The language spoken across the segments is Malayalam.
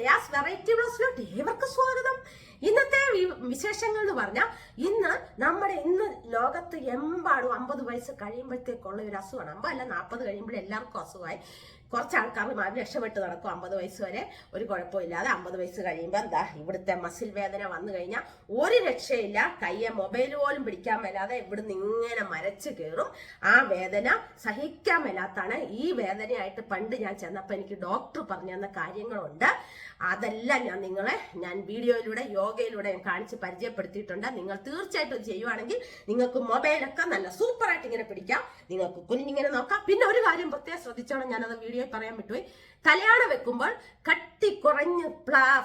ജയാസ് വെറൈറ്റി ബ്ലോസിലോട്ട് ഏവർക്കും സ്വാഗതം. ഇന്നത്തെ വിശേഷങ്ങൾ എന്ന് പറഞ്ഞാൽ ഇന്ന് നമ്മുടെ ഇന്ന് ലോകത്ത് എമ്പാടും അമ്പത് വയസ്സ് കഴിയുമ്പോഴത്തേക്കുള്ള ഒരു അസുഖമാണ്. അമ്പതല്ല നാൽപ്പത് കഴിയുമ്പോൾ എല്ലാവർക്കും അസുഖമായി. കുറച്ച് ആൾക്കാർ രക്ഷപ്പെട്ട് നടക്കും അമ്പത് വയസ്സ് വരെ. ഒരു കുഴപ്പമില്ലാതെ അമ്പത് വയസ്സ് കഴിയുമ്പോൾ എന്താ ഇവിടുത്തെ മസിൽ വേദന വന്നു കഴിഞ്ഞാൽ ഒരു രക്ഷയില്ല. കയ്യെ മൊബൈൽ പോലും പിടിക്കാൻ മേലാതെ ഇവിടുന്ന് ഇങ്ങനെ മരച്ച് കയറും ആ വേദന സഹിക്കാൻ മേലാത്താണ് ഈ വേദനയായിട്ട് പണ്ട് ഞാൻ ചെന്നപ്പോൾ എനിക്ക് ഡോക്ടർ പറഞ്ഞു തന്ന കാര്യങ്ങളുണ്ട്. അതെല്ലാം ഞാൻ നിങ്ങളെ ഞാൻ വീഡിയോയിലൂടെ യോഗയിലൂടെ കാണിച്ച് പരിചയപ്പെടുത്തിയിട്ടുണ്ട്. നിങ്ങൾ തീർച്ചയായിട്ടും ചെയ്യുവാണെങ്കിൽ നിങ്ങൾക്ക് മൊബൈലൊക്കെ നല്ല സൂപ്പറായിട്ട് ഇങ്ങനെ പിടിക്കാം. നിങ്ങൾക്ക് കുഞ്ഞിങ്ങനെ നോക്കാം. പിന്നെ ഒരു കാര്യം പ്രത്യേകം ശ്രദ്ധിച്ചോണം ഞാനത് വീഡിയോയിൽ പറയാൻ വിട്ടുപോയി തലയാണ വെക്കുമ്പോൾ കട്ടി കുറഞ്ഞ്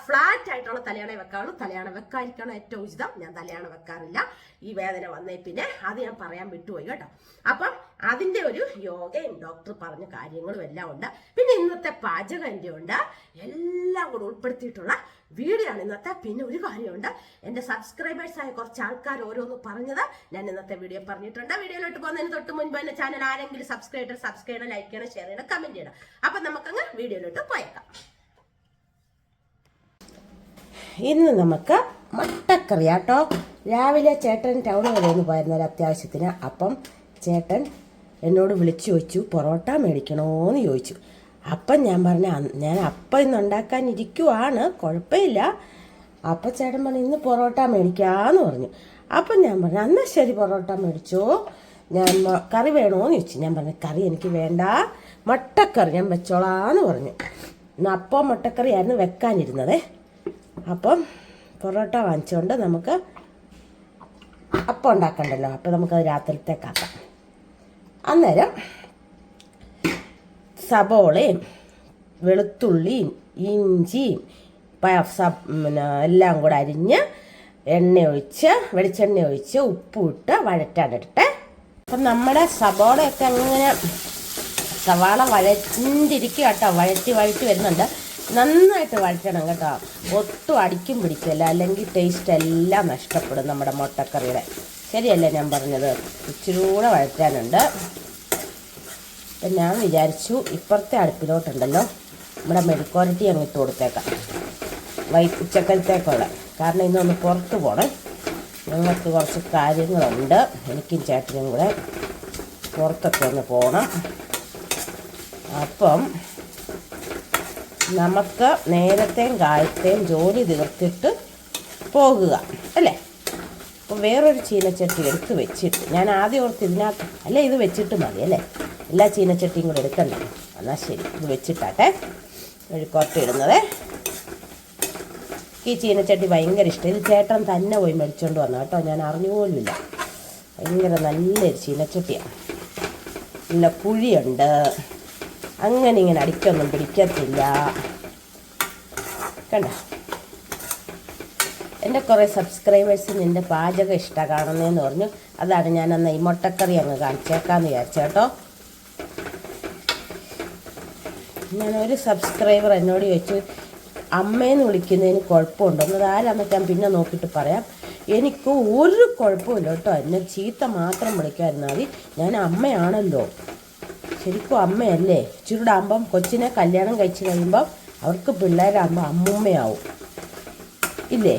ഫ്ലാറ്റ് ആയിട്ടുള്ള തലയാണ വെക്കാറുള്ളൂ തലയാണ വെക്കാതിരിക്കണം ഏറ്റവും ഉചിതം. ഞാൻ തലയാണ വെക്കാറില്ല. ഈ വേദന വന്നേ പിന്നെ അത് ഞാൻ പറയാൻ വിട്ടുപോയി കേട്ടോ. അപ്പം അതിന്റെ ഒരു യോഗയും ഡോക്ടർ പറഞ്ഞ കാര്യങ്ങളും എല്ലാം ഉണ്ട്. പിന്നെ ഇന്നത്തെ പാചകം ഉണ്ട്. എല്ലാം കൂടെ ഉൾപ്പെടുത്തിയിട്ടുള്ള വീഡിയോ ആണ് ഇന്നത്തെ. പിന്നെ ഒരു കാര്യമുണ്ട്. എന്റെ സബ്സ്ക്രൈബേഴ്സ് ആയ കുറച്ച് ആൾക്കാർ ഓരോന്ന് പറഞ്ഞത് ഞാൻ ഇന്നത്തെ വീഡിയോ പറഞ്ഞിട്ടുണ്ട്. വീഡിയോയിലോട്ട് പോകുന്നതിന് തൊട്ട് മുൻപ് തന്നെ ചാനൽ ആരെങ്കിലും സബ്സ്ക്രൈബ് ചെയ്യണം സബ്സ്ക്രൈബ് ചെയ്യണം ലൈക്ക് ചെയ്യണം ഷെയർ ചെയ്യണം കമന്റ് ചെയ്യണം. അപ്പൊ നമുക്കങ്ങ് വീഡിയോയിലോട്ട് പോയേക്കാം. ഇന്ന് നമുക്ക് മുട്ടക്കറി കേട്ടോ രാവിലെ ചേട്ടൻ ടൗണിൽ വരെ ഒന്ന് പോയിരുന്നൊരു അത്യാവശ്യത്തിന് അപ്പം ചേട്ടൻ എന്നോട് വിളിച്ചു ചോദിച്ചു പൊറോട്ട മേടിക്കണോന്ന് ചോദിച്ചു. അപ്പം ഞാൻ പറഞ്ഞു ഞാൻ അപ്പം ഇന്ന് ഉണ്ടാക്കാൻ ഇരിക്കുവാണ് കുഴപ്പമില്ല അപ്പം ചേട്ടൻ പറഞ്ഞു ഇന്ന് പൊറോട്ട മേടിക്കാന്ന് പറഞ്ഞു. അപ്പം ഞാൻ പറഞ്ഞു എന്നാൽ ശരി പൊറോട്ട മേടിച്ചോ. ഞാൻ കറി വേണോന്ന് ചോദിച്ചു. ഞാൻ പറഞ്ഞു കറി എനിക്ക് വേണ്ട. മട്ടക്കറി ഞാൻ വെച്ചോളാന്ന് പറഞ്ഞു. ഇന്ന് അപ്പം മട്ടക്കറിയായിരുന്നു വെക്കാനിരുന്നതേ. അപ്പം പൊറോട്ട വാങ്ങിച്ചുകൊണ്ട് നമുക്ക് അപ്പം ഉണ്ടാക്കണ്ടല്ലോ. അപ്പം നമുക്കത് രാത്രിത്തേക്കാക്കാം അന്നേരം സബോളയും വെളുത്തുള്ളിയും ഇഞ്ചിയും പിന്നെ എല്ലാം കൂടെ അരിഞ്ഞ് എണ്ണ ഒഴിച്ച് വെളിച്ചെണ്ണ ഒഴിച്ച് ഉപ്പിട്ട് വഴറ്റാനിട്ടെ അപ്പം നമ്മുടെ സബോളയൊക്കെ അങ്ങനെ സവാള വഴറ്റിരിക്കുക കേട്ടോ വഴറ്റി വഴറ്റി വരുന്നുണ്ട്. നന്നായിട്ട് വഴറ്റണം കേട്ടോ. ഒട്ടും അടിക്കും പിടിക്കില്ല അല്ലെങ്കിൽ ടേസ്റ്റ് എല്ലാം നഷ്ടപ്പെടും നമ്മുടെ മുട്ടക്കറിയുടെ. ശരിയല്ലേ ഞാൻ പറഞ്ഞത്? ഇച്ചിരി കൂടെ വഴറ്റാനുണ്ട്. അപ്പം ഞാൻ വിചാരിച്ചു ഇപ്പുറത്തെ അടുപ്പിലോട്ടുണ്ടല്ലോ. നമ്മുടെ മെഴുക്കോരട്ടി അങ്ങ് ഇട്ട് കൊടുത്തേക്കാം. വൈ ഉച്ചക്കലത്തേക്കുള്ള. കാരണം ഇന്നൊന്ന് പുറത്ത് പോകണം ഞങ്ങൾക്ക് കുറച്ച് കാര്യങ്ങളുണ്ട്. എനിക്കും ചേട്ടനും കൂടെ പുറത്തൊക്കെ ഒന്ന് പോകണം അപ്പം നമുക്ക് നേരത്തെയും കാലത്തെയും ജോലി തീർത്തിട്ട് പോകുക അല്ലേ? അപ്പോൾ വേറൊരു ചീനച്ചട്ടി എടുത്ത് വെച്ചിട്ട് ഞാൻ ആദ്യം ഓർത്ത് ഇതിനകത്ത് അല്ലേ ഇത് വെച്ചിട്ട് മതി അല്ലേ? എല്ലാ ചീനച്ചട്ടിയും കൂടെ എടുക്കണ്ട. എന്നാൽ ശരി ഇത് വെച്ചിട്ടാട്ടെ. കുറച്ച് ഇടുന്നത്. ഈ ചീനച്ചട്ടി ഭയങ്കര ഇഷ്ടം. ഇത് ചേട്ടൻ തന്നെ പോയി മേടിച്ചുകൊണ്ട് വന്നു കേട്ടോ. ഞാൻ അറിഞ്ഞുപോലുമില്ല. ഭയങ്കര നല്ലൊരു ചീനച്ചട്ടിയാണ് നല്ല കുഴിയുണ്ട് അങ്ങനെ ഇങ്ങനെ അടിക്കൊന്നും പിടിക്കത്തില്ല. കണ്ട? എന്റെ കുറേ സബ്സ്ക്രൈബേഴ്സ് നിന്റെ പാചകം ഇഷ്ടമാണ് കാണുന്നതെന്ന് പറഞ്ഞു. അതാണ് ഞാൻ അന്ന് ഈ മുട്ടക്കറി അങ്ങ് കാണിച്ചേക്കാമെന്ന് വിചാരിച്ചു കേട്ടോ ഞാൻ ഒരു സബ്സ്ക്രൈബർ എന്നോട് ചോദിച്ചു അമ്മേന്ന് വിളിക്കുന്നതിന് കുഴപ്പമുണ്ടോ? എന്നത് ആരാന്നൊക്കെ ഞാൻ പിന്നെ നോക്കിയിട്ട് പറയാം. എനിക്ക് ഒരു കുഴപ്പമില്ല കേട്ടോ. എന്നെ ചീത്ത മാത്രം വിളിക്കാതിരുന്നാൽ മതി. ഞാൻ അമ്മയാണല്ലോ. ശരിക്കും അമ്മയല്ലേ? ചുരുടാകുമ്പം കൊച്ചിനെ കല്യാണം കഴിച്ച് കഴിയുമ്പം അവർക്ക് പിള്ളേരാകുമ്പോൾ അമ്മൂമ്മയാവും. ഇല്ലേ?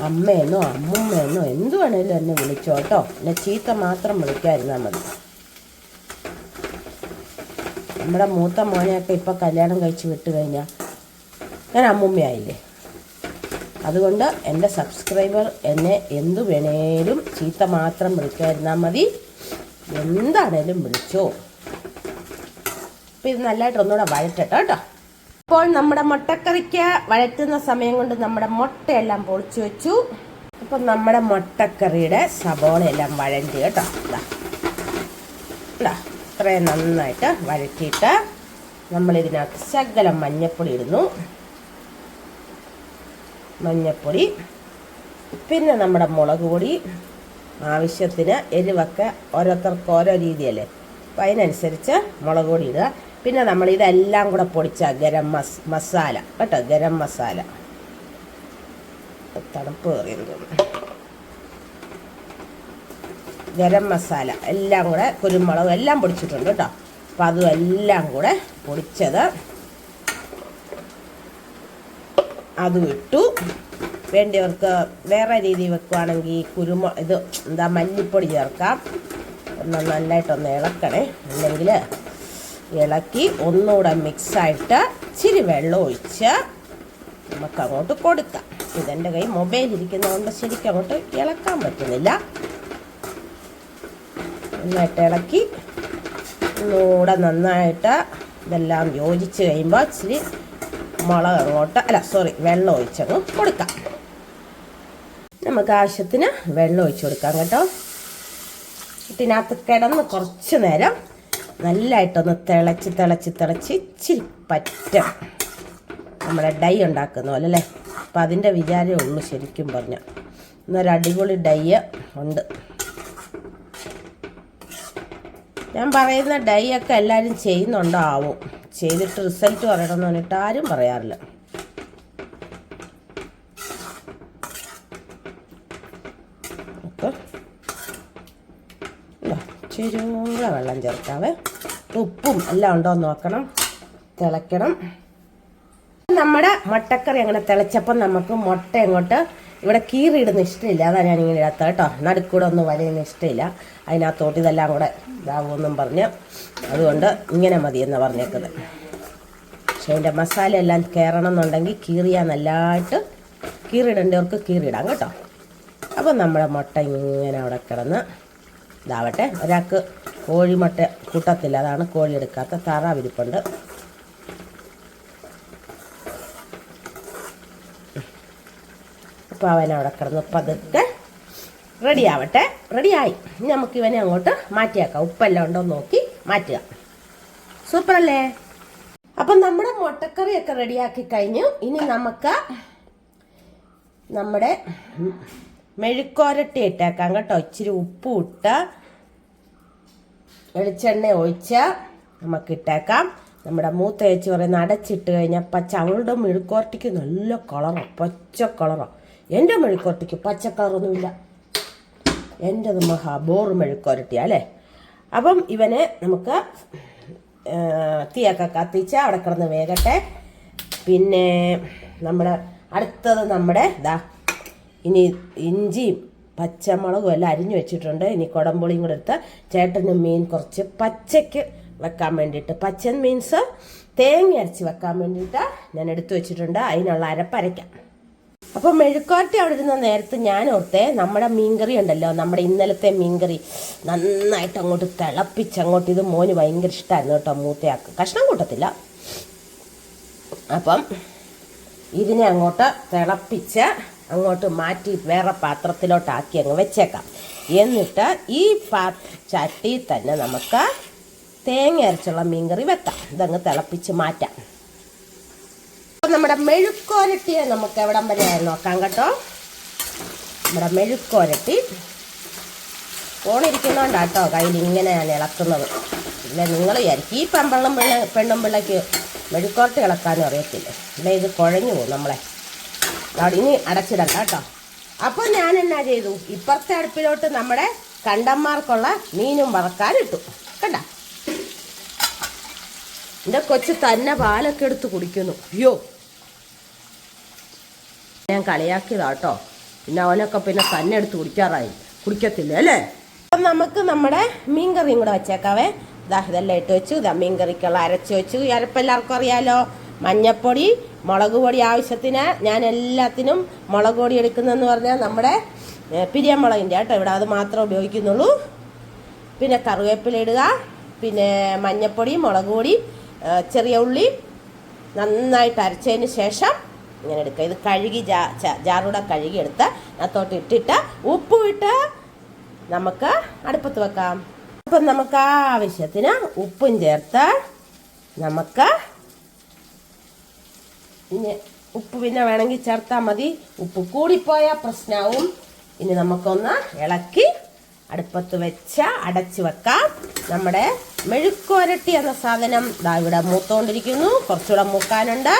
അമ്മയെന്നോ അമ്മുമ്മയെന്നോ എന്ത് വേണേലും എന്നെ വിളിച്ചോട്ടോ എന്നെ ചീത്ത മാത്രം വിളിക്കാതിരുന്നാൽ മതി. നമ്മുടെ മൂത്ത മോനെയൊക്കെ ഇപ്പം കല്യാണം കഴിച്ച് വിട്ട് കഴിഞ്ഞാൽ ഞാൻ അമ്മൂമ്മയായില്ലേ? അതുകൊണ്ട് എന്റെ സബ്സ്ക്രൈബർ എന്നെ എന്തു വേണേലും ചീത്ത മാത്രം വിളിക്കാതിരുന്നാൽ മതി. എന്താണേലും വിളിച്ചോ. അപ്പം ഇത് നല്ലതായിട്ട് ഒന്നുകൂടെ വഴറ്റട്ടോ കേട്ടോ. ഇപ്പോൾ നമ്മുടെ മുട്ടക്കറിക്ക് വഴറ്റുന്ന സമയം കൊണ്ട് നമ്മുടെ മുട്ടയെല്ലാം പൊളിച്ചു വെച്ചു. അപ്പം നമ്മുടെ മുട്ടക്കറിയുടെ സബോളയെല്ലാം വഴറ്റി കേട്ടോ. ഇതാ ഇതാ ഇത്രയും നന്നായിട്ട് വഴറ്റിയിട്ട് നമ്മളിതിനകത്ത് ശകലം മഞ്ഞപ്പൊടി ഇടുന്നു. മഞ്ഞപ്പൊടി പിന്നെ നമ്മുടെ മുളക് പൊടി ആവശ്യത്തിന് എരിവൊക്കെ ഓരോരുത്തർക്ക് ഓരോ രീതിയല്ലേ. അപ്പം അതിനനുസരിച്ച് മുളക് പൊടി ഇടുക. പിന്നെ നമ്മൾ ഇതെല്ലാം കൂടെ പൊടിച്ച ഗരം മസ് മസാല. കേട്ടോ ഗരം മസാല. തണുപ്പ് കയറിയെന്ന് തോന്നുന്നു. ഗരം മസാല എല്ലാം കൂടെ കുരുമുളകും എല്ലാം പൊടിച്ചിട്ടുണ്ട് കേട്ടോ. അപ്പം അതും എല്ലാം കൂടെ പൊടിച്ചത് അതും ഇട്ടു. വേണ്ടിയവർക്ക് വേറെ രീതി വെക്കുവാണെങ്കിൽ കുരുമ ഇത് എന്താ മല്ലിപ്പൊടി ചേർക്കാം. ഒന്ന് നല്ലതായിട്ടൊന്ന് ഇളക്കണേ. അല്ലെങ്കിൽ ഇളക്കി ഒന്നുകൂടെ മിക്സായിട്ട് ഇച്ചിരി വെള്ളം ഒഴിച്ച് നമുക്ക് അങ്ങോട്ട് കൊടുക്കാം. ഇതെന്റെ കൈ മൊബൈൽ ഇരിക്കുന്നതുകൊണ്ട് ശരിക്കും അങ്ങോട്ട് ഇളക്കാൻ പറ്റുന്നില്ല. നന്നായിട്ട് ഇളക്കി. ഒന്നുകൂടെ നന്നായിട്ട് ഇതെല്ലാം യോജിച്ച് കഴിയുമ്പോൾ ഇച്ചിരി മുളക് അങ്ങോട്ട് അല്ല സോറി വെള്ളം ഒഴിച്ചങ്ങ് കൊടുക്കാം. നമുക്ക് ആവശ്യത്തിന് വെള്ളം ഒഴിച്ച് കൊടുക്കാം കേട്ടോ. ഇതിനകത്ത് കിടന്ന് കുറച്ച് നേരം നല്ലതായിട്ടൊന്ന് തിളച്ച് തിളച്ച് തിളച്ച് ഇച്ചിരി പറ്റ. നമ്മുടെ ഡൈ ഉണ്ടാക്കുന്ന പോലെ അല്ലേ? അപ്പം അതിന്റെ വിചാരമേ ഉള്ളൂ ശരിക്കും പറഞ്ഞാൽ ഇന്നൊരു അടിപൊളി ഡൈ ഉണ്ട്. ഞാൻ പറയുന്ന ഡൈ ഒക്കെ എല്ലാവരും ചെയ്യുന്നുണ്ടോ ആവും ചെയ്തിട്ട് റിസൾട്ട് പറയണമെന്ന് പറഞ്ഞിട്ട് ആരും പറയാറില്ല. ചെറുകൂടെ വെള്ളം ചേർക്കാവേ. ഉപ്പും എല്ലാം ഉണ്ടോ എന്ന് നോക്കണം. തിളയ്ക്കണം. നമ്മുടെ മുട്ടക്കറി അങ്ങനെ തിളച്ചപ്പം നമുക്ക് മുട്ട അങ്ങോട്ട് ഇവിടെ കീറിയിടുന്ന ഇഷ്ടമില്ല. അതാണ് ഇങ്ങനെ ഇടാത്ത കേട്ടോ. നടുക്കൂടെ ഒന്നും വലയുന്ന ഇഷ്ടമില്ല. അതിനകത്തോട്ട് ഇതെല്ലാം കൂടെ ഇതാവുമെന്നും പറഞ്ഞ് അതുകൊണ്ട് ഇങ്ങനെ മതി എന്ന് പറഞ്ഞേക്കുന്നത്. പക്ഷെ അതിന്റെ മസാല എല്ലാം കയറണം എന്നുണ്ടെങ്കിൽ കീറിയാൽ നല്ലതായിട്ട് കീറിയിടേണ്ടവർക്ക് കീറിയിടാം കേട്ടോ. അപ്പം നമ്മുടെ മുട്ട ഇങ്ങനെ അവിടെ കിടന്ന് ഇതാവട്ടെ. ഒരാൾക്ക് കോഴിമുട്ട കൂട്ടത്തില്ല. അതാണ് കോഴി എടുക്കാത്ത താറാവിരിപ്പുണ്ട്. അപ്പോൾ അവൻ അവിടെ കിടന്ന് പതുക്കെ റെഡി ആവട്ടെ. റെഡിയായി നമുക്ക് ഇവനെ അങ്ങോട്ട് മാറ്റിയാക്കാം. ഉപ്പെല്ലാം ഉണ്ടോ നോക്കി മാറ്റുക. സൂപ്പർ അല്ലേ? അപ്പം നമ്മുടെ മുട്ടക്കറിയൊക്കെ റെഡിയാക്കി കഴിഞ്ഞു. ഇനി നമുക്ക് നമ്മുടെ മെഴുക്കോരട്ടി ഇട്ടേക്കാം കേട്ടോ. ഇച്ചിരി ഉപ്പ് ഇട്ട് വെളിച്ചെണ്ണ ഒഴിച്ച് നമുക്ക് ഇട്ടേക്കാം. നമ്മുടെ മൂത്ത ചേച്ചി പറയുന്ന അടച്ചിട്ട് കഴിഞ്ഞാൽ പച്ച. അവളുടെ മെഴുക്കോരട്ടിക്ക് നല്ല കളറാണ് പച്ച കളറാണ് എന്റെ മെഴുക്കുരട്ടിക്ക് പച്ചക്കറൊന്നുമില്ല. എന്റെത് മഹാബോറ് മെഴുക്കുരട്ടിയാ അല്ലേ? അപ്പം ഇവനെ നമുക്ക് തീയൊക്കെ കത്തിച്ച് അവിടെ കിടന്ന് വേകട്ടെ. പിന്നെ നമ്മുടെ അടുത്തത് നമ്മുടെ ഇതാ ഇനി ഇഞ്ചിയും പച്ചമുളകും എല്ലാം അരിഞ്ഞു വെച്ചിട്ടുണ്ട്. ഇനി കുടംപുളിയും കൂടെ എടുത്ത് ചേട്ടന് മീൻ കുറച്ച് പച്ചയ്ക്ക് വെക്കാൻ വേണ്ടിയിട്ട്. പച്ചൻ മീൻസ് തേങ്ങ അരച്ച് വെക്കാൻ വേണ്ടിയിട്ട് ഞാൻ എടുത്തു വെച്ചിട്ടുണ്ട്. അതിനുള്ള അരപ്പരയ്ക്കാം. അപ്പോൾ മെഴുക്കാറ്റ് അവിടെ ഇരുന്ന നേരത്ത് ഞാൻ ഓർത്തെ നമ്മുടെ മീൻകറി ഉണ്ടല്ലോ നമ്മുടെ ഇന്നലത്തെ മീൻകറി. നന്നായിട്ട് അങ്ങോട്ട് തിളപ്പിച്ച് അങ്ങോട്ട് ഇത് മോന് ഭയങ്കര ഇഷ്ടമായിരുന്നു കേട്ടോ മൂത്തയാക്ക് കഷ്ണം കൂട്ടത്തില്ല. അപ്പം ഇതിനെ അങ്ങോട്ട് തിളപ്പിച്ച് അങ്ങോട്ട് മാറ്റി വേറെ പാത്രത്തിലോട്ടാക്കി അങ്ങ് വെച്ചേക്കാം. എന്നിട്ട് ഈ പാ ചട്ടി തന്നെ നമുക്ക് തേങ്ങ അരച്ചുള്ള മീൻകറി വെക്കാം. ഇതങ്ങ് തിളപ്പിച്ച് മാറ്റാം. അപ്പം നമ്മുടെ മെഴുക്കോരട്ടിയെ നമുക്ക് എവിടം വരെ നോക്കാം കേട്ടോ. നമ്മുടെ മെഴുക്കോരട്ടി കേട്ടോ കയ്യിൽ ഇങ്ങനെയാണ് ഇളക്കുന്നത്. ഇല്ല നിങ്ങൾ വിചാരിക്കും ഈ പെമ്പള്ളം പിള്ള പെണ്ണും പിള്ളയ്ക്ക് മെഴുക്കോരട്ടി ഇളക്കാനും അറിയത്തില്ല. ഇവിടെ ഇത് കുഴഞ്ഞു പോകും നമ്മളെ. അവിടെ ഇനി അടച്ചിടണ്ട കേട്ടോ. അപ്പോൾ ഞാൻ എന്നാ ചെയ്തു? ഇപ്പുറത്തെ അടുപ്പിലോട്ട് നമ്മുടെ കണ്ടന്മാർക്കുള്ള മീനും വറക്കാനിട്ടു കണ്ട? എന്റെ കൊച്ചു തന്നെ പാലൊക്കെ എടുത്ത് കുടിക്കുന്നു. അയ്യോ ഞാൻ കളിയാക്കിയതാ കേട്ടോ പിന്നെ അവനൊക്കെ പിന്നെ തന്നെ എടുത്ത് കുടിക്കാറായി. കുടിക്കത്തില്ല അല്ലേ? അപ്പം നമുക്ക് നമ്മുടെ മീൻകറിയും കൂടെ വെച്ചേക്കാവേ. ഇതാ ഇതെല്ലാം ഇട്ട് വെച്ചു. ഇതാ മീൻകറിക്കുള്ള അരച്ച് വെച്ചു. അരപ്പ് എല്ലാവർക്കും അറിയാലോ. മഞ്ഞപ്പൊടി മുളക് പൊടി ആവശ്യത്തിന് ഞാൻ എല്ലാത്തിനും മുളക് പൊടി എടുക്കുന്നതെന്ന് പറഞ്ഞാൽ നമ്മുടെ പിരിയമുളകിന്റെ കേട്ടോ. ഇവിടെ അത് മാത്രമേ ഉപയോഗിക്കുന്നുള്ളൂ. പിന്നെ കറിവേപ്പില ഇടുക. പിന്നെ മഞ്ഞപ്പൊടി മുളക് പൊടി ചെറിയ ഉള്ളി നന്നായിട്ട് അരച്ചതിന് ശേഷം ഇങ്ങനെ എടുക്കുക. ഇത് കഴുകി ജാ ജാറൂടെ കഴുകി എടുത്ത് അതിനകത്തോട്ട് ഇട്ടിട്ട് ഉപ്പും ഇട്ട് നമുക്ക് അടുപ്പത്ത് വെക്കാം. അപ്പം നമുക്ക് ആവശ്യത്തിന് ഉപ്പും ചേർത്ത് നമുക്ക് ഇനി ഉപ്പ് പിന്നെ വേണമെങ്കിൽ ചേർത്താൽ മതി. ഉപ്പ് കൂടിപ്പോയാൽ പ്രശ്നവും. ഇനി നമുക്കൊന്ന് ഇളക്കി അടുപ്പത്ത് വെച്ച് അടച്ചു വെക്കാം. നമ്മുടെ മെഴുക്കുരട്ടി എന്ന സാധനം ഇവിടെ മൂത്തുകൊണ്ടിരിക്കുന്നു കുറച്ചുകൂടെ മൂക്കാനുണ്ട്.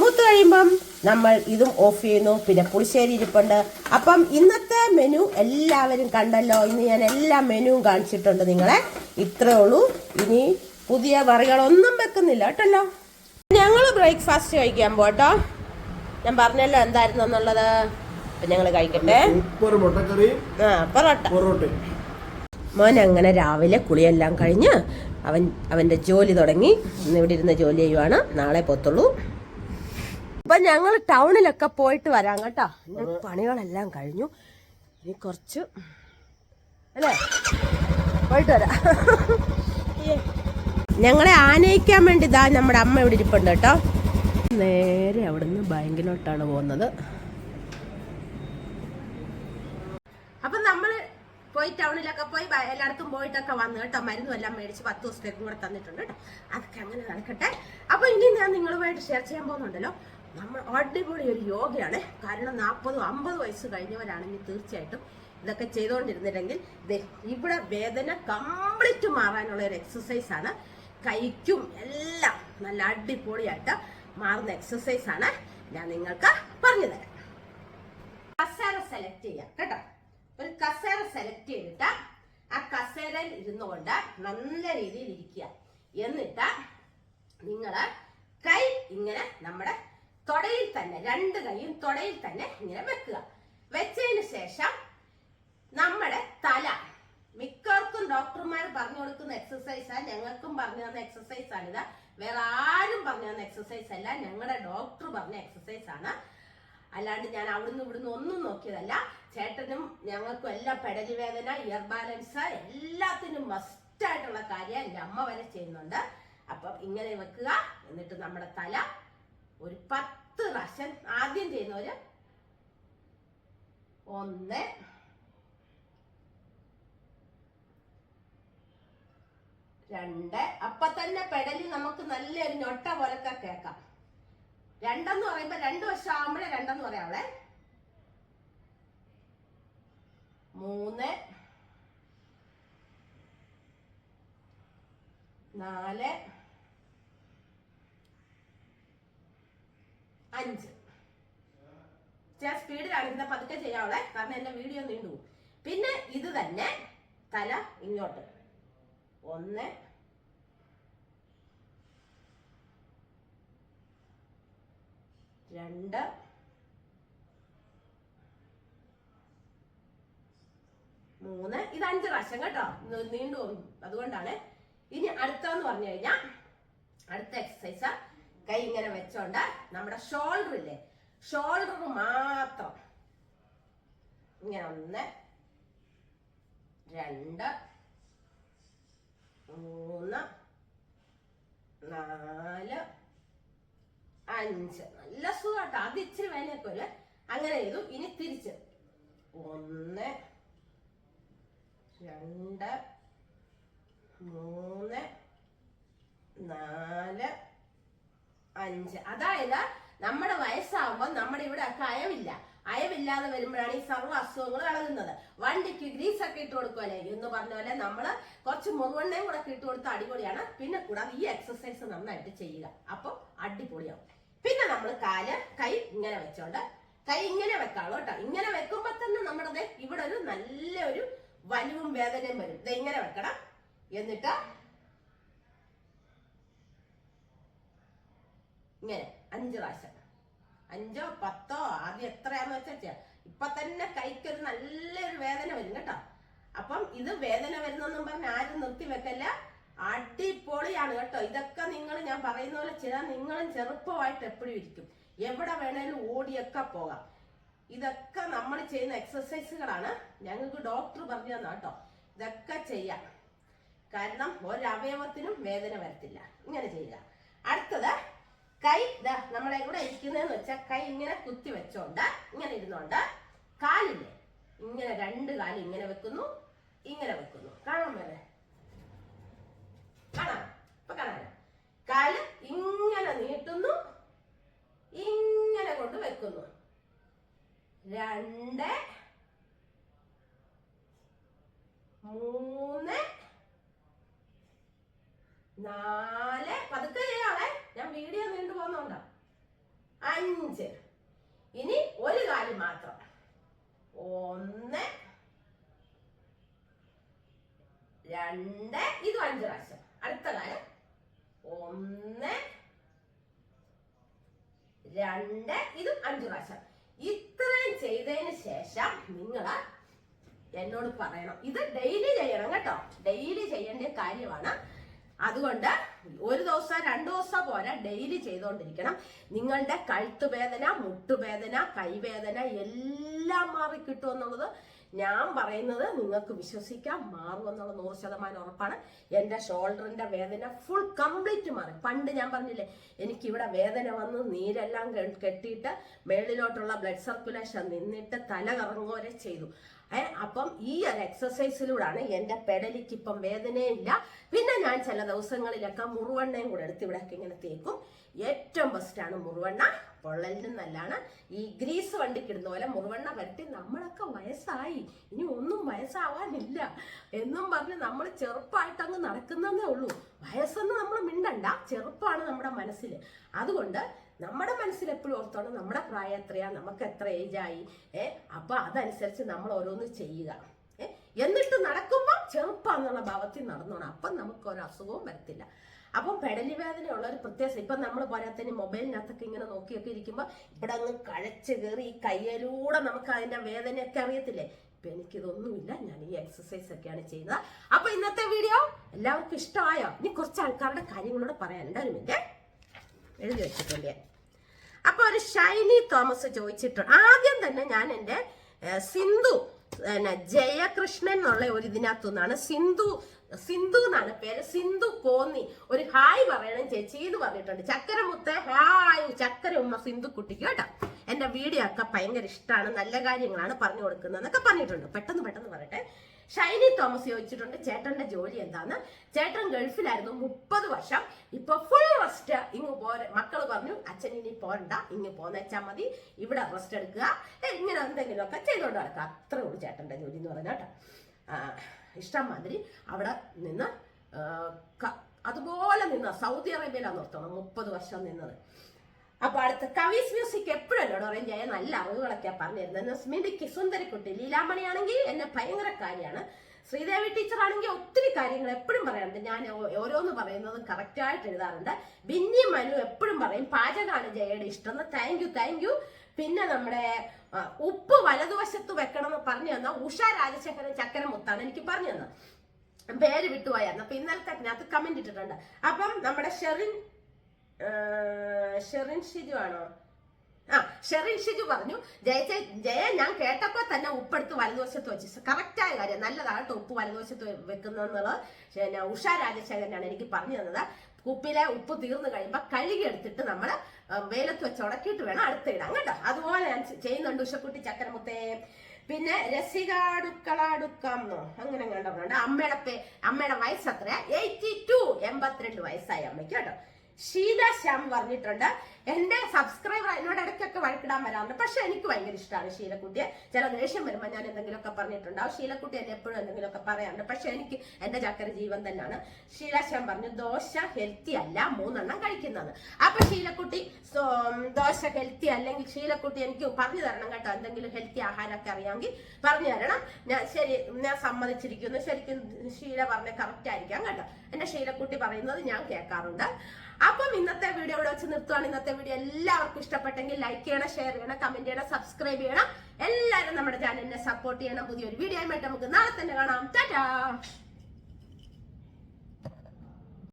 മൂത്ത് കഴിയുമ്പം നമ്മൾ ഇതും ഓഫ് ചെയ്യുന്നു. പിന്നെ പുളിശ്ശേരി ഇരിപ്പുണ്ട്. അപ്പം ഇന്നത്തെ മെനു എല്ലാവരും കണ്ടല്ലോ. ഇന്ന് ഞാൻ എല്ലാ മെനുവും കാണിച്ചിട്ടുണ്ട് നിങ്ങളെ. ഇത്രേ ഉള്ളൂ. ഇനി പുതിയ കറികളൊന്നും വെക്കുന്നില്ല കേട്ടല്ലോ. ഞങ്ങൾ ബ്രേക്ക്ഫാസ്റ്റ് കഴിക്കാൻ പോട്ടോ ഞാൻ പറഞ്ഞല്ലോ എന്തായിരുന്നു എന്നുള്ളത്. അപ്പൊ ഞങ്ങൾ കഴിക്കട്ടെ. ആ പൊറോട്ട. പൊറോട്ട. മോൻ അങ്ങനെ രാവിലെ കുളിയെല്ലാം കഴിഞ്ഞ് അവൻ അവന്റെ ജോലി തുടങ്ങി. ഇന്ന് ഇവിടെ ഇരുന്ന് ജോലി ചെയ്യുവാണ്. നാളെ പോത്തുള്ളൂ. അപ്പൊ ഞങ്ങൾ ടൗണിലൊക്കെ പോയിട്ട് വരാം കേട്ടോ. പണികളെല്ലാം കഴിഞ്ഞു. ഇനി കുറച്ച് അല്ലേ? പോയിട്ട് വരാം. ഞങ്ങളെ ആനയിക്കാൻ വേണ്ടി ഇതാ നമ്മുടെ അമ്മ ഇവിടെ ഇരിപ്പുണ്ട് കേട്ടോ. നേരെ അവിടുന്ന് ബാങ്കിലോട്ടാണ് പോകുന്നത്. അപ്പൊ നമ്മൾ പോയി ടൗണിലൊക്കെ പോയി എല്ലായിടത്തും പോയിട്ടൊക്കെ വന്നു കേട്ടോ മരുന്നും എല്ലാം മേടിച്ച് പത്ത് ദിവസത്തേക്കും കൂടെ തന്നിട്ടുണ്ട് കേട്ടോ. അതൊക്കെ അങ്ങനെ നടക്കട്ടെ. അപ്പൊ ഇനി ഞാൻ നിങ്ങളുമായിട്ട് ഷെയർ ചെയ്യാൻ പോകുന്നുണ്ടല്ലോ. നമ്മൾ അടിപൊളി ഒരു യോഗയാണ്. കാരണം നാൽപ്പതും അമ്പത് വയസ്സ് കഴിഞ്ഞവരാണെങ്കിൽ തീർച്ചയായിട്ടും ഇതൊക്കെ ചെയ്തുകൊണ്ടിരുന്നില്ലെങ്കിൽ ഇവിടെ വേദന കംപ്ലീറ്റ് മാറാനുള്ള ഒരു എക്സസൈസ് ആണ്. കൈക്കും എല്ലാം നല്ല അടിപൊളിയായിട്ട് മാറുന്ന എക്സസൈസ് ആണ് ഞാൻ നിങ്ങൾക്ക് പറഞ്ഞു തരാം. കസേര സെലക്ട് ചെയ്യാം കേട്ടോ. ഒരു കസേര സെലക്ട് ചെയ്തിട്ട് ആ കസേരയിൽ ഇരുന്നുകൊണ്ട് നല്ല രീതിയിൽ ഇരിക്കുക. എന്നിട്ട് നിങ്ങൾ കൈ ഇങ്ങനെ നമ്മുടെ തൊടയിൽ തന്നെ രണ്ട് കൈയും തൊടയിൽ തന്നെ ഇങ്ങനെ വെക്കുക. വെച്ചതിന് ശേഷം നമ്മുടെ തല മിക്കവർക്കും ഡോക്ടർമാർ പറഞ്ഞു കൊടുക്കുന്ന എക്സസൈസാ ഞങ്ങൾക്കും പറഞ്ഞു തന്ന എക്സസൈസ് ഇത്. വേറെ ആരും പറഞ്ഞു തന്ന എക്സസൈസ് അല്ല ഞങ്ങളുടെ ഡോക്ടർ പറഞ്ഞ എക്സസൈസ് ആണ്. അല്ലാണ്ട് ഞാൻ അവിടുന്ന് ഇവിടുന്ന് ഒന്നും നോക്കിയതല്ല. ചേട്ടനും ഞങ്ങൾക്കും എല്ലാം പെടലി വേദന ഇയർ ബാലൻസ് എല്ലാത്തിനും മസ്റ്റ് ആയിട്ടുള്ള കാര്യം എന്റെ അമ്മ വരെ ചെയ്യുന്നുണ്ട്. അപ്പം ഇങ്ങനെ വെക്കുക എന്നിട്ട് നമ്മുടെ തല ഒരു പത്ത് പ്രാവശ്യം ആദ്യം ചെയ്യുന്നവര് ഒന്ന് രണ്ട്. അപ്പൊ തന്നെ പെടലിൽ നമുക്ക് നല്ലൊരു ഞൊട്ട പോലൊക്കെ കേൾക്കാം. രണ്ടെന്ന് പറയുമ്പോ രണ്ടു വർഷം ആവുമ്പോഴേ രണ്ടെന്ന് പറയാവളെ മൂന്ന് നാല് അഞ്ച്. ഞാൻ സ്പീഡിലാണ് ഇതിനെ പതുക്കെ ചെയ്യാവളെ കാരണം എന്റെ വീഡിയോ നീണ്ടു പിന്നെ ഇത് തന്നെ തല ഇങ്ങോട്ട്. ഒന്ന്. രണ്ട്. മൂന്ന്. ഇത് അഞ്ച് പ്രാവശ്യം കേട്ടോ. നീണ്ടു അതുകൊണ്ടാണ്. ഇനി അടുത്തെന്ന് പറഞ്ഞു കഴിഞ്ഞാൽ അടുത്ത എക്സസൈസ് കൈ ഇങ്ങനെ വെച്ചോണ്ട് നമ്മുടെ ഷോൾഡർ ഇല്ലേ? ഷോൾഡർ മാത്രം. ഇങ്ങനെ ഒന്ന് രണ്ട് മൂന്ന് നാല് അഞ്ച്. നല്ല സുഖാട്ടോ. അത് ഇച്ചിരി വേനൊക്കെ ഒരു അങ്ങനെ ചെയ്തു. ഇനി തിരിച്ച്. ഒന്ന് രണ്ട് മൂന്ന് നാല് അഞ്ച്. അതായത് നമ്മുടെ വയസ്സാകുമ്പോൾ നമ്മുടെ ഇവിടെ ഒക്കെ അയവില്ല. അയവില്ലാതെ വരുമ്പോഴാണ് ഈ സർവ അസുഖങ്ങൾ ഇളകുന്നത്. വണ്ടിക്ക് ഗ്രീസ് ഒക്കെ ഇട്ട് കൊടുക്കുമല്ലേ എന്ന് പറഞ്ഞ പോലെ നമ്മൾ കുറച്ച് മുറുവെണ്ണയും കൂടെ ഇട്ട് കൊടുത്ത അടിപൊളിയാണ്. പിന്നെ കൂടാതെ ഈ എക്സസൈസ് നന്നായിട്ട് ചെയ്യുക. അപ്പോൾ അടിപൊളിയാവും. പിന്നെ നമ്മൾ കാൽ കൈ ഇങ്ങനെ വെച്ചോണ്ട് കൈ ഇങ്ങനെ വെക്കാളൂ കേട്ടോ. ഇങ്ങനെ വെക്കുമ്പോ തന്നെ നമ്മുടെ ഇവിടെ ഒരു നല്ലൊരു വലിവും വേദനയും വരും. ഇങ്ങനെ വെക്കണം. എന്നിട്ട് ഇങ്ങനെ അഞ്ച് പ്രാവശ്യം. അഞ്ചോ പത്തോ ആദ്യം എത്രയാന്ന് ചെയ്യാം. ഇപ്പൊ തന്നെ കൈക്കൊരു നല്ലൊരു വേദന വരും കേട്ടോ. അപ്പം ഇത് വേദന വരുന്നെന്നും പറഞ്ഞ് ആരും നിർത്തി വെക്കല്ല. അടിപൊളിയാണ് കേട്ടോ. ഇതൊക്കെ നിങ്ങൾ ഞാൻ പറയുന്ന പോലെ ചെയ്താൽ നിങ്ങളും ചെറുപ്പമായിട്ട് എപ്പോഴും ഇരിക്കും. എവിടെ വേണേലും ഓടിയൊക്കെ പോകാം. ഇതൊക്കെ നമ്മൾ ചെയ്യുന്ന എക്സസൈസുകളാണ് ഞങ്ങൾക്ക് ഡോക്ടർ പറഞ്ഞു തന്ന കേട്ടോ. ഇതൊക്കെ ചെയ്യാം. കാരണം ഒരവയവത്തിനും വേദന വരത്തില്ല. ഇങ്ങനെ ചെയ്യുക. അടുത്തത് കൈ ഇതാ നമ്മളെ കൂടെ ഇരിക്കുന്നതെന്ന് വെച്ചാൽ കൈ ഇങ്ങനെ കുത്തി വെച്ചോണ്ട് ഇങ്ങനെ ഇരുന്നോണ്ട് കാലില്ലേ? ഇങ്ങനെ രണ്ട് കാൽ ഇങ്ങനെ വെക്കുന്നു ഇങ്ങനെ വെക്കുന്നു. കാണാൻ വരെ കാണാം. ഇപ്പൊ കാൽ ഇങ്ങനെ നീട്ടുന്നു ഇങ്ങനെ കൊണ്ട് വെക്കുന്നു. രണ്ട് മൂന്ന് നാല്. പതുക്കെ ചെയ്യാവേ ഞാൻ വീഡിയോ നീണ്ടു പോകുന്നുണ്ടോ അഞ്ച്. ഇനി ഒരു കാര്യം മാത്രം. ഒന്ന് രണ്ട് ഇതും അഞ്ച് പ്രാവശ്യം. അടുത്ത കാലം ഒന്ന് രണ്ട് ഇതും അഞ്ചു പ്രാവശ്യം. ഇത്രയും ചെയ്തതിന് ശേഷം നിങ്ങൾ എന്നോട് പറയണം. ഇത് ഡെയിലി ചെയ്യണം കേട്ടോ. ഡെയിലി ചെയ്യേണ്ട കാര്യമാണ്. അതുകൊണ്ട് ഒരു ദിവസം രണ്ടു ദിവസം പോരാ ഡെയിലി ചെയ്തുകൊണ്ടിരിക്കണം നിങ്ങളുടെ കഴുത്ത് വേദന മുട്ടുവേദന കൈവേദന എല്ലാം മാറി കിട്ടും കിട്ടുമെന്നുള്ളത് ഞാൻ പറയുന്നത് നിങ്ങൾക്ക് വിശ്വസിക്കാം മാറും എന്നുള്ള നൂറ് ശതമാനം ഉറപ്പാണ്. എന്റെ ഷോൾഡറിന്റെ വേദന ഫുൾ കംപ്ലീറ്റ് മാറി. പണ്ട് ഞാൻ പറഞ്ഞില്ലേ എനിക്ക് ഇവിടെ വേദന വന്ന് നീരെല്ലാം കെട്ടിയിട്ട് മേളിലോട്ടുള്ള ബ്ലഡ് സർക്കുലേഷൻ നിന്നിട്ട് തല കറങ്ങുവരെ ചെയ്തു. അപ്പം ഈ ഒരു എക്സസൈസിലൂടെയാണ് എന്റെ പെടലിക്ക് ഇപ്പം വേദനയില്ല. പിന്നെ ഞാൻ ചില ദിവസങ്ങളിലൊക്കെ മുറുവെണ്ണയും കൂടെ എടുത്ത് ഇവിടെയൊക്കെ ഇങ്ങനെ തേക്കും. ഏറ്റവും ബെസ്റ്റാണ് മുറുവെണ്ണ. പൊള്ളലിനും നിന്നല്ലാണ് ഈ ഗ്രീസ് വണ്ടിക്ക് ഇടുന്ന പോലെ മുറുവെണ്ണ വരട്ടി നമ്മളൊക്കെ വയസ്സായി. ഇനി ഒന്നും വയസ്സാവാനില്ല. എന്നും പറഞ്ഞ് നമ്മൾ ചെറുപ്പമായിട്ട് അങ്ങ് നടക്കുന്നതേ ഉള്ളൂ. വയസ്സെന്ന് നമ്മൾ മിണ്ടണ്ട. ചെറുപ്പമാണ് നമ്മുടെ മനസ്സിൽ അതുകൊണ്ട് നമ്മുടെ മനസ്സിൽ എപ്പോഴും ഓർത്തോണം നമ്മുടെ പ്രായം എത്രയാ നമുക്ക് എത്ര ഏജായി ഏ? അപ്പൊ അതനുസരിച്ച് നമ്മൾ ഓരോന്ന് ചെയ്യുക. എന്നിട്ട് നടക്കുമ്പോൾ ചെറുപ്പാന്നുള്ള ഭാവത്തിൽ നടന്നോണം. അപ്പം നമുക്ക് ഒരു അസുഖവും വരത്തില്ല. അപ്പം പെടലി വേദനയുള്ള ഒരു പ്രത്യേകത ഇപ്പം നമ്മൾ പോരാത്തതിന് മൊബൈലിനകത്തൊക്കെ ഇങ്ങനെ നോക്കിയൊക്കെ ഇരിക്കുമ്പോൾ ഇവിടെ അങ്ങ് കഴച്ച് കയറി ഈ കയ്യിലൂടെ നമുക്ക് അതിന്റെ വേദനയൊക്കെ അറിയത്തില്ലേ? ഇപ്പൊ എനിക്കിതൊന്നുമില്ല. ഞാൻ ഈ എക്സസൈസ് ഒക്കെയാണ് ചെയ്യുന്നത്. അപ്പൊ ഇന്നത്തെ വീഡിയോ എല്ലാവർക്കും ഇഷ്ടമായോ? ഇനി കുറച്ച് ആൾക്കാരുടെ കാര്യങ്ങളോട് പറയാനുണ്ട് ഒരു മിനിറ്റ് എഴുതി വെച്ചിട്ടുണ്ട്. അപ്പോൾ അപ്പൊ ഒരു ഷൈനി തോമസ് ചോദിച്ചിട്ടുണ്ട്. ആദ്യം തന്നെ ഞാൻ എന്റെ സിന്ധു ജയകൃഷ്ണൻ എന്നുള്ള ഒരു ഇതിനകത്തു നിന്നാണ് സിന്ധു സിന്ധു എന്നാണ് പേര്. സിന്ധു കോന്നി ഒരു ഹായ് പറയണം ചേച്ചി എന്ന് പറഞ്ഞിട്ടുണ്ട്. ചക്കരമുത്ത ഹായ്. ചക്കര ഉമ്മ സിന്ധു കുട്ടിക്ക് കേട്ടോ. എന്റെ വീഡിയോ ഒക്കെ ഭയങ്കര ഇഷ്ടമാണ്. നല്ല കാര്യങ്ങളാണ് പറഞ്ഞു കൊടുക്കുന്നതെന്നൊക്കെ പറഞ്ഞിട്ടുണ്ട്. പെട്ടെന്ന് പെട്ടെന്ന് പറയട്ടെ. ഷൈനി തോമസ് ചോദിച്ചിട്ടുണ്ട് ചേട്ടന്റെ ജോലി എന്താന്ന്? ചേട്ടൻ ഗൾഫിലായിരുന്നു മുപ്പത് വർഷം. ഇപ്പൊ ഫുൾ റെസ്റ്റ് ഇങ്ങ് പോരെ. മക്കൾ പറഞ്ഞു അച്ഛൻ ഇനി പോരണ്ട ഇങ്ങ് പോന്നേച്ചാ മതി. ഇവിടെ റെസ്റ്റ് എടുക്കുക. ഇങ്ങനെ എന്തെങ്കിലുമൊക്കെ ചെയ്തോണ്ട് നടക്കുക. അത്രേ ഉള്ളൂ ചേട്ടന്റെ ജോലി എന്ന് പറഞ്ഞാൽ ഇഷ്ടം മാതിരി അവിടെ നിന്ന് അതുപോലെ നിന്ന് സൗദി അറേബ്യയിലാണ് നിർത്തണം മുപ്പത് വർഷം നിന്നത്. അപ്പൊ അടുത്ത കവീസ് മ്യൂസിക് എപ്പോഴല്ലോ എന്നോട് ആയ? നല്ല അറിവുകളൊക്കെ പറഞ്ഞിരുന്നത്. സ്മിതിക്ക് സുന്ദരിക്കുട്ടി ലീലാമണി ആണെങ്കിൽ എന്നെ ഭയങ്കര കാര്യമാണ്. ശ്രീദേവി ടീച്ചർ ആണെങ്കിൽ ഒത്തിരി കാര്യങ്ങൾ എപ്പോഴും പറയാറുണ്ട്. ഞാൻ ഓരോന്ന് പറയുന്നത് കറക്റ്റായിട്ട് എഴുതാറുണ്ട്. ബിന്നി മനു എപ്പോഴും പറയും പാചകമാണ് ജയയുടെ ഇഷ്ടം. താങ്ക് യു താങ്ക് യു പിന്നെ നമ്മുടെ ഉപ്പ് വലതുവശത്ത് വെക്കണം എന്ന് പറഞ്ഞു തന്ന ഉഷ രാജശേഖരൻ ചക്കര മുത്താണ് എനിക്ക് പറഞ്ഞു തന്നത്. പേര് വിട്ടുപോയായിരുന്നു അപ്പൊ ഇന്നലത്തെ അതിനകത്ത് കമന്റ് ഇട്ടിട്ടുണ്ട്. അപ്പം നമ്മുടെ ഷെറിൻ ഷെറിൻ ഷിജു ആണോ? ആ ഷെറിൻ ഷിജു പറഞ്ഞു ജയ ജയ ഞാൻ കേട്ടപ്പോ തന്നെ ഉപ്പെടുത്ത് വലതുവശത്ത് വെച്ച്. കറക്റ്റായ കാര്യം നല്ലതാണ് കേട്ടോ ഉപ്പ് വലതുവശത്ത് പിന്നെ ഉഷ രാജശേഖരനാണ് എനിക്ക് പറഞ്ഞു തന്നത്. ഉപ്പിലെ ഉപ്പ് തീർന്നു കഴിയുമ്പോൾ കഴുകി എടുത്തിട്ട് നമ്മൾ വെയിലത്ത് വെച്ച് ഉടക്കിയിട്ട് വേണം അടുത്തിടാൻ കേട്ടോ. അതുപോലെ ഞാൻ ചെയ്യുന്നുണ്ട് ഉഷക്കുട്ടി ചക്കരമുത്തേ. പിന്നെ രസികാടുക്കളാടുക്കം എന്നോ അങ്ങനെ കണ്ടോ അമ്മയുടെ പേ അമ്മയുടെ വയസ്സ് എത്രയാ? എയ്റ്റി ടു എൺപത്തിരണ്ട് വയസ്സായി അമ്മയ്ക്ക് കേട്ടോ. ഷീല ശ്യാം പറഞ്ഞിട്ടുണ്ട്. എന്റെ സബ്സ്ക്രൈബർ എന്നോട് ഇടയ്ക്കൊക്കെ വഴക്കിടാൻ വരാറുണ്ട്. പക്ഷെ എനിക്ക് ഭയങ്കര ഇഷ്ടമാണ് ശീലക്കുട്ടിയെ. ചില ദേഷ്യം വരുമ്പോൾ ഞാൻ എന്തെങ്കിലുമൊക്കെ പറഞ്ഞിട്ടുണ്ടാവും ശീലക്കുട്ടി എന്നെ എപ്പോഴും എന്തെങ്കിലുമൊക്കെ പറയാറുണ്ട്. പക്ഷെ എനിക്ക് എന്റെ ചക്കര ജീവൻ തന്നെയാണ്. ശീല ശ്യാം പറഞ്ഞു ദോശ ഹെൽത്തി അല്ല മൂന്നെണ്ണം കഴിക്കുന്നത്. അപ്പൊ ശീലക്കുട്ടി ദോശ ഹെൽത്തി അല്ലെങ്കിൽ ശീലക്കുട്ടി എനിക്ക് പറഞ്ഞു തരണം കേട്ടോ. എന്തെങ്കിലും ഹെൽത്തി ആഹാരമൊക്കെ അറിയാമെങ്കിൽ പറഞ്ഞു തരണം. ഞാൻ ശരി ഞാൻ സമ്മതിച്ചിരിക്കുന്നു. ശരിക്കും ശീല പറഞ്ഞ കറക്റ്റ് ആയിരിക്കാം കേട്ടോ. എന്റെ ശീലക്കുട്ടി പറയുന്നത് ഞാൻ കേൾക്കാറുണ്ട്. അപ്പം ഇന്നത്തെ വീഡിയോ ഇവിടെ വെച്ച് നിർത്തുവാണ്. ഇന്നത്തെ വീഡിയോ എല്ലാവർക്കും ഇഷ്ടപ്പെട്ടെങ്കിൽ ലൈക്ക് ചെയ്യണം ഷെയർ ചെയ്യണം കമന്റ് ചെയ്യണം സബ്സ്ക്രൈബ് ചെയ്യണം. എല്ലാവരും നമ്മുടെ ചാനലിനെ സപ്പോർട്ട് ചെയ്യണം. പുതിയൊരു വീഡിയോ ആയിട്ട് നമുക്ക് നാളെ തന്നെ കാണാം. ടാറ്റാ